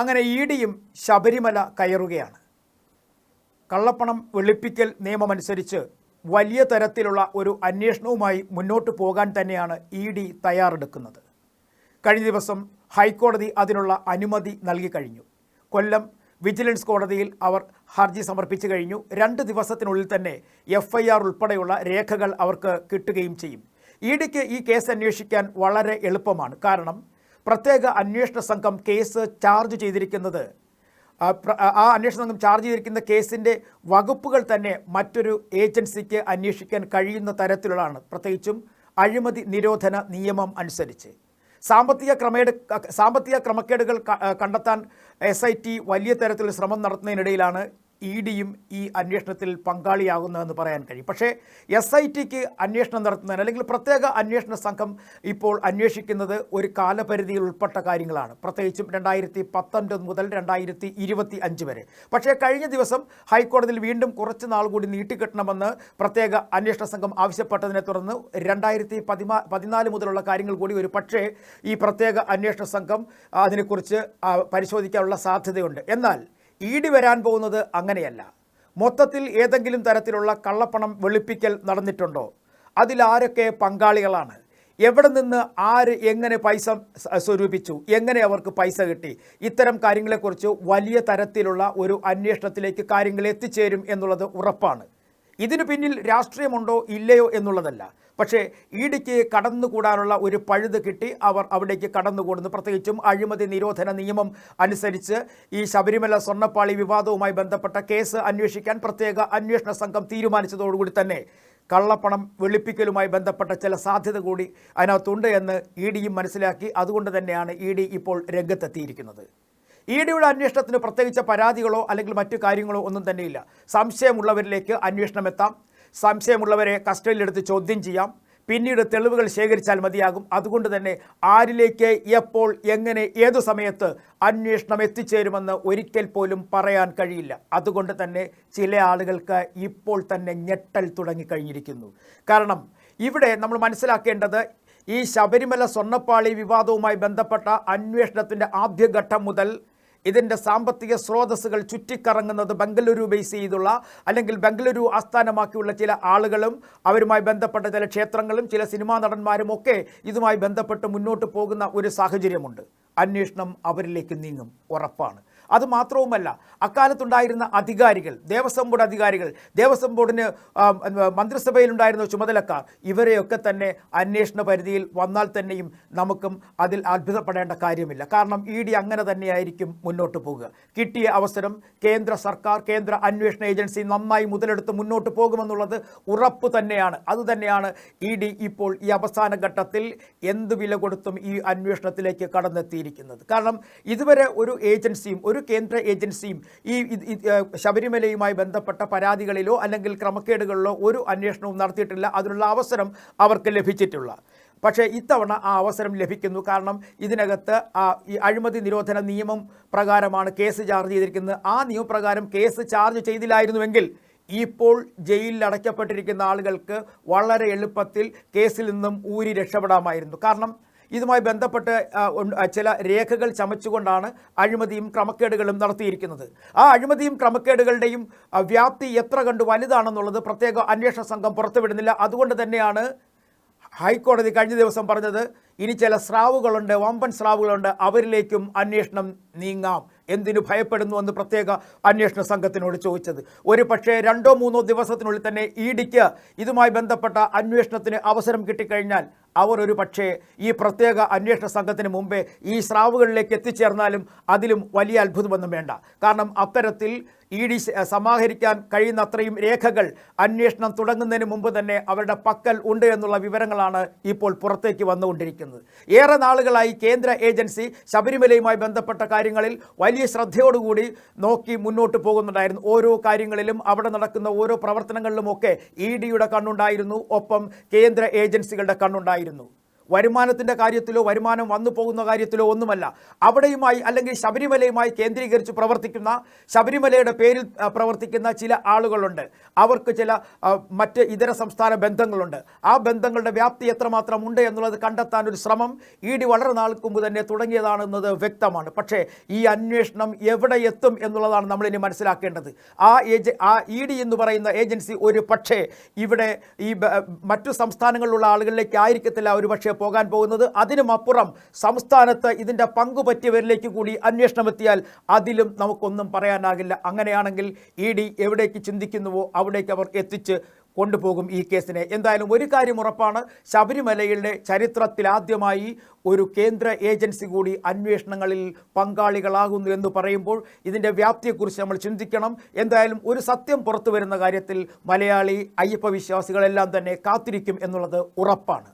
അങ്ങനെ ഇ ഡിയും ശബരിമല കയറുകയാണ്. കള്ളപ്പണം വെളുപ്പിക്കൽ നിയമമനുസരിച്ച് വലിയ തരത്തിലുള്ള ഒരു അന്വേഷണവുമായി മുന്നോട്ട് പോകാൻ തന്നെയാണ് ഇ ഡി തയ്യാറെടുക്കുന്നത്. കഴിഞ്ഞ ദിവസം ഹൈക്കോടതി അതിനുള്ള അനുമതി നൽകി കഴിഞ്ഞു. കൊല്ലം വിജിലൻസ് കോടതിയിൽ അവർ ഹർജി സമർപ്പിച്ചു കഴിഞ്ഞു. രണ്ട് ദിവസത്തിനുള്ളിൽ തന്നെ എഫ് ഐ ആർ ഉൾപ്പെടെയുള്ള രേഖകൾ അവർക്ക് കിട്ടുകയും ചെയ്യും. ഇ ഡിക്ക് ഈ കേസ് അന്വേഷിക്കാൻ വളരെ എളുപ്പമാണ്. കാരണം പ്രത്യേക അന്വേഷണ സംഘം കേസ് ചാർജ് ചെയ്തിരിക്കുന്നത്. ആ അന്വേഷണ സംഘം ചാർജ് ചെയ്തിരിക്കുന്ന കേസിന്റെ വകുപ്പുകൾ തന്നെ മറ്റൊരു ഏജൻസിക്ക് അന്വേഷിക്കാൻ കഴിയുന്ന തരത്തിലുള്ളതാണ്. പ്രത്യേകിച്ചും അഴിമതി നിരോധന നിയമം അനുസരിച്ച്. സാമ്പത്തിക ക്രമേട് സാമ്പത്തിക ക്രമക്കേടുകൾ കണ്ടെത്താൻ എസ് വലിയ തരത്തിൽ ശ്രമം നടത്തുന്നതിനിടയിലാണ് ഇ ഡിയും ഈ അന്വേഷണത്തിൽ പങ്കാളിയാകുന്നതെന്ന് പറയാൻ കഴിയും. പക്ഷേ എസ് ഐ ടിക്ക് അന്വേഷണം നടത്തുന്നതിന് അല്ലെങ്കിൽ പ്രത്യേക അന്വേഷണ സംഘം ഇപ്പോൾ അന്വേഷിക്കുന്നത് ഒരു കാലപരിധിയിൽ ഉൾപ്പെട്ട കാര്യങ്ങളാണ്. പ്രത്യേകിച്ചും രണ്ടായിരത്തി പത്തൊൻപത് മുതൽ രണ്ടായിരത്തി ഇരുപത്തി അഞ്ച് വരെ. പക്ഷേ കഴിഞ്ഞ ദിവസം ഹൈക്കോടതിയിൽ വീണ്ടും കുറച്ച് നാൾ കൂടി നീട്ടിക്കിട്ടണമെന്ന് പ്രത്യേക അന്വേഷണ സംഘം ആവശ്യപ്പെട്ടതിനെ തുടർന്ന് രണ്ടായിരത്തി പതിമാ പതിനാല് മുതലുള്ള കാര്യങ്ങൾ കൂടി ഒരു പക്ഷേ ഈ പ്രത്യേക അന്വേഷണ സംഘം അതിനെക്കുറിച്ച് പരിശോധിക്കാനുള്ള സാധ്യതയുണ്ട്. എന്നാൽ ഡി വരാൻ പോകുന്നത് അങ്ങനെയല്ല. മൊത്തത്തിൽ ഏതെങ്കിലും തരത്തിലുള്ള കള്ളപ്പണം വെളുപ്പിക്കൽ നടന്നിട്ടുണ്ടോ? അതിലാരൊക്കെ പങ്കാളികളാണ്? എവിടെ നിന്ന് ആര് എങ്ങനെ പൈസ സ്വരൂപിച്ചു? എങ്ങനെ അവർക്ക് പൈസ കിട്ടി? ഇത്തരം കാര്യങ്ങളെക്കുറിച്ച് വലിയ തരത്തിലുള്ള ഒരു അന്വേഷണത്തിലേക്ക് കാര്യങ്ങൾ എത്തിച്ചേരും എന്നുള്ളത് ഉറപ്പാണ്. ഇതിനു പിന്നിൽ രാഷ്ട്രീയമുണ്ടോ ഇല്ലയോ എന്നുള്ളതല്ല. പക്ഷേ ഇടിക്ക് കടന്നുകൂടാനുള്ള ഒരു പഴുത് കിട്ടി അവർ അവിടേക്ക് കടന്നുകൂടുന്നു. പ്രത്യേകിച്ചും അഴിമതി നിരോധന നിയമം അനുസരിച്ച് ഈ ശബരിമല സ്വർണപ്പാളി വിവാദവുമായി ബന്ധപ്പെട്ട കേസ് അന്വേഷിക്കാൻ പ്രത്യേക അന്വേഷണ സംഘം തീരുമാനിച്ചതോടുകൂടി തന്നെ കള്ളപ്പണം വെളുപ്പിക്കലുമായി ബന്ധപ്പെട്ട ചില സാധ്യത കൂടി അതിനകത്തുണ്ട് എന്ന് ഇ മനസ്സിലാക്കി. അതുകൊണ്ട് തന്നെയാണ് ഇ ഇപ്പോൾ രംഗത്തെത്തിയിരിക്കുന്നത്. ഇ ഡിയുടെ അന്വേഷണത്തിന് പ്രത്യേകിച്ച പരാതികളോ അല്ലെങ്കിൽ മറ്റു കാര്യങ്ങളോ ഒന്നും തന്നെയില്ല. സംശയമുള്ളവരിലേക്ക് അന്വേഷണം എത്താം. സംശയമുള്ളവരെ കസ്റ്റഡിയിലെടുത്ത് ചോദ്യം ചെയ്യാം. പിന്നീട് തെളിവുകൾ ശേഖരിച്ചാൽ മതിയാകും. അതുകൊണ്ട് തന്നെ ആരിലേക്ക് എപ്പോൾ എങ്ങനെ ഏതു സമയത്ത് അന്വേഷണം എത്തിച്ചേരുമെന്ന് ഒരിക്കൽ പോലും പറയാൻ കഴിയില്ല. അതുകൊണ്ട് തന്നെ ചില ആളുകൾക്ക് ഇപ്പോൾ തന്നെ ഞെട്ടൽ തുടങ്ങിക്കഴിഞ്ഞിരിക്കുന്നു. കാരണം ഇവിടെ നമ്മൾ മനസ്സിലാക്കേണ്ടത് ഈ ശബരിമല സ്വർണപ്പാളി വിവാദവുമായി ബന്ധപ്പെട്ട അന്വേഷണത്തിന്റെ ആദ്യഘട്ടം മുതൽ ഇതിന്റെ സാമ്പത്തിക സ്രോതസ്സുകൾ ചുറ്റിക്കറങ്ങുന്നത് ബംഗളൂരു ബേസ് ചെയ്തുള്ള അല്ലെങ്കിൽ ബംഗളൂരു ആസ്ഥാനമാക്കിയുള്ള ചില ആളുകളും അവരുമായി ബന്ധപ്പെട്ട ചില ക്ഷേത്രങ്ങളും ചില സിനിമാ നടന്മാരും ഒക്കെ ഇതുമായി ബന്ധപ്പെട്ട് മുന്നോട്ട് പോകുന്ന ഒരു സാഹചര്യമുണ്ട്. അന്വേഷണം അവരിലേക്ക് നീങ്ങും. ഉറപ്പാണ്. അത് മാത്രവുമല്ല അക്കാലത്തുണ്ടായിരുന്ന അധികാരികൾ ദേവസ്വം ബോർഡ് അധികാരികൾ ദേവസ്വം ബോർഡിന് മന്ത്രിസഭയിലുണ്ടായിരുന്ന ചുമതലക്കാർ ഇവരെയൊക്കെ തന്നെ അന്വേഷണ പരിധിയിൽ വന്നാൽ തന്നെയും നമുക്കും അതിൽ അത്ഭുതപ്പെടേണ്ട കാര്യമില്ല. കാരണം ഇ ഡി അങ്ങനെ തന്നെയായിരിക്കും മുന്നോട്ട് പോകുക കിട്ടിയ അവസരം കേന്ദ്ര സർക്കാർ കേന്ദ്ര അന്വേഷണ ഏജൻസി നന്നായി മുതലെടുത്ത് മുന്നോട്ട് പോകുമെന്നുള്ളത് ഉറപ്പ് തന്നെയാണ്. അതുതന്നെയാണ് ഇ ഡി ഇപ്പോൾ ഈ അവസാന ഘട്ടത്തിൽ എന്ത് വില കൊടുത്തും ഈ അന്വേഷണത്തിലേക്ക് കടന്നെത്തിയിരിക്കുന്നത്. കാരണം ഇതുവരെ ഒരു ഏജൻസിയും ഒരു കേന്ദ്ര ഏജൻസിയും ഈ ശബരിമലയുമായി ബന്ധപ്പെട്ട പരാതികളിലോ അല്ലെങ്കിൽ ക്രമക്കേടുകളിലോ ഒരു അന്വേഷണവും നടത്തിയിട്ടില്ല. അതിനുള്ള അവസരം അവർക്ക് ലഭിച്ചിട്ടുള്ള. പക്ഷേ ഇത്തവണ ആ അവസരം ലഭിക്കുന്നു. കാരണം ഇതിനകത്ത് ഈ അഴിമതി നിരോധന നിയമം പ്രകാരമാണ് കേസ് ചാർജ് ചെയ്തിരിക്കുന്നത്. ആ നിയമപ്രകാരം കേസ് ചാർജ് ചെയ്തില്ലായിരുന്നുവെങ്കിൽ ഇപ്പോൾ ജയിലിൽ അടയ്ക്കപ്പെട്ടിരിക്കുന്ന ആളുകൾക്ക് വളരെ എളുപ്പത്തിൽ കേസിൽ നിന്നും ഊരി രക്ഷപ്പെടാമായിരുന്നു. കാരണം ഇതുമായി ബന്ധപ്പെട്ട് ചില രേഖകൾ ചമച്ചുകൊണ്ടാണ് അഴിമതിയും ക്രമക്കേടുകളും നടത്തിയിരിക്കുന്നത്. ആ അഴിമതിയും ക്രമക്കേടുകളുടെയും വ്യാപ്തി എത്ര കണ്ട് വലുതാണെന്നുള്ളത് പ്രത്യേക അന്വേഷണ സംഘം പുറത്തുവിടുന്നില്ല. അതുകൊണ്ട് തന്നെയാണ് ഹൈക്കോടതി കഴിഞ്ഞ ദിവസം പറഞ്ഞത് ഇനി ചില സ്രാവുകളുണ്ട് വമ്പൻ സ്രാവുകളുണ്ട് അവരിലേക്കും അന്വേഷണം നീങ്ങാം. എന്തിനു ഭയപ്പെടുന്നു എന്ന് പ്രത്യേക അന്വേഷണ സംഘത്തിനോട് ചോദിച്ചത്. ഒരു പക്ഷേ രണ്ടോ മൂന്നോ ദിവസത്തിനുള്ളിൽ തന്നെ ഇ ഡിക്ക് ഇതുമായി ബന്ധപ്പെട്ട അന്വേഷണത്തിന് അവസരം കിട്ടിക്കഴിഞ്ഞാൽ അവർ ഒരു പക്ഷേ ഈ പ്രത്യേക അന്വേഷണ സംഘത്തിന് മുമ്പേ ഈ സ്രാവുകളിലേക്ക് എത്തിച്ചേർന്നാലും അതിലും വലിയ അത്ഭുതമൊന്നും വേണ്ട. കാരണം അത്തരത്തിൽ ഇ ഡി സമാഹരിക്കാൻ കഴിയുന്നത്രയും രേഖകൾ അന്വേഷണം തുടങ്ങുന്നതിന് മുമ്പ് തന്നെ അവരുടെ പക്കൽ ഉണ്ട് എന്നുള്ള വിവരങ്ങളാണ് ഇപ്പോൾ പുറത്തേക്ക് വന്നുകൊണ്ടിരിക്കുന്നത്. ഏറെ നാളുകളായി കേന്ദ്ര ഏജൻസി ശബരിമലയുമായി ബന്ധപ്പെട്ട കാര്യങ്ങളിൽ വലിയ ശ്രദ്ധയോടുകൂടി നോക്കി മുന്നോട്ട് പോകുന്നുണ്ടായിരുന്നു. ഓരോ കാര്യങ്ങളിലും അവിടെ നടക്കുന്ന ഓരോ പ്രവർത്തനങ്ങളിലുമൊക്കെ ഇ ഡിയുടെ കണ്ണുണ്ടായിരുന്നു. ഒപ്പം കേന്ദ്ര ഏജൻസികളുടെ കണ്ണുണ്ടായിരുന്നു. വരുന്നു വരുമാനത്തിന്റെ കാര്യത്തിലോ വരുമാനം വന്നു പോകുന്ന കാര്യത്തിലോ ഒന്നുമല്ല. അവിടെയുമായി അല്ലെങ്കിൽ ശബരിമലയുമായി കേന്ദ്രീകരിച്ച് പ്രവർത്തിക്കുന്ന ശബരിമലയുടെ പേരിൽ പ്രവർത്തിക്കുന്ന ചില ആളുകളുണ്ട്. അവർക്ക് ചില മറ്റ് ഇതര സംസ്ഥാന ബന്ധങ്ങളുണ്ട്. ആ ബന്ധങ്ങളുടെ വ്യാപ്തി എത്രമാത്രം ഉണ്ട് എന്നുള്ളത് കണ്ടെത്താൻ ഒരു ശ്രമം ഇ ഡി വളരെ നാൾക്ക് മുമ്പ് തന്നെ തുടങ്ങിയതാണെന്നത് വ്യക്തമാണ്. പക്ഷേ ഈ അന്വേഷണം എവിടെ എത്തും എന്നുള്ളതാണ് നമ്മളിനി മനസ്സിലാക്കേണ്ടത്. ആ ഏജ ആ ഇ ഡി എന്ന് പറയുന്ന ഏജൻസി ഒരു പക്ഷേ ഇവിടെ ഈ മറ്റു സംസ്ഥാനങ്ങളിലുള്ള ആളുകളിലേക്ക് ആയിരിക്കത്തില്ല. ഒരു പക്ഷേ പോകാൻ പോകുന്നത്. അതിനുമപ്പുറം സംസ്ഥാനത്ത് ഇതിന്റെ പങ്കു പറ്റിയവരിലേക്ക് കൂടി അന്വേഷണം എത്തിയാൽ അതിലും നമുക്കൊന്നും പറയാനാകില്ല. അങ്ങനെയാണെങ്കിൽ ഇ ഡി എവിടേക്ക് ചിന്തിക്കുന്നുവോ അവിടേക്ക് അവർ എത്തിച്ച് കൊണ്ടുപോകും ഈ കേസിനെ. എന്തായാലും ഒരു കാര്യം ഉറപ്പാണ്. ശബരിമലയുടെ ചരിത്രത്തിലാദ്യമായി ഒരു കേന്ദ്ര ഏജൻസി കൂടി അന്വേഷണങ്ങളിൽ പങ്കാളികളാകുന്നു എന്ന് പറയുമ്പോൾ ഇതിന്റെ വ്യാപ്തിയെക്കുറിച്ച് നമ്മൾ ചിന്തിക്കണം. എന്തായാലും ഒരു സത്യം പുറത്തു വരുന്ന കാര്യത്തിൽ മലയാളി അയ്യപ്പ വിശ്വാസികളെല്ലാം തന്നെ കാത്തിരിക്കും എന്നുള്ളത് ഉറപ്പാണ്.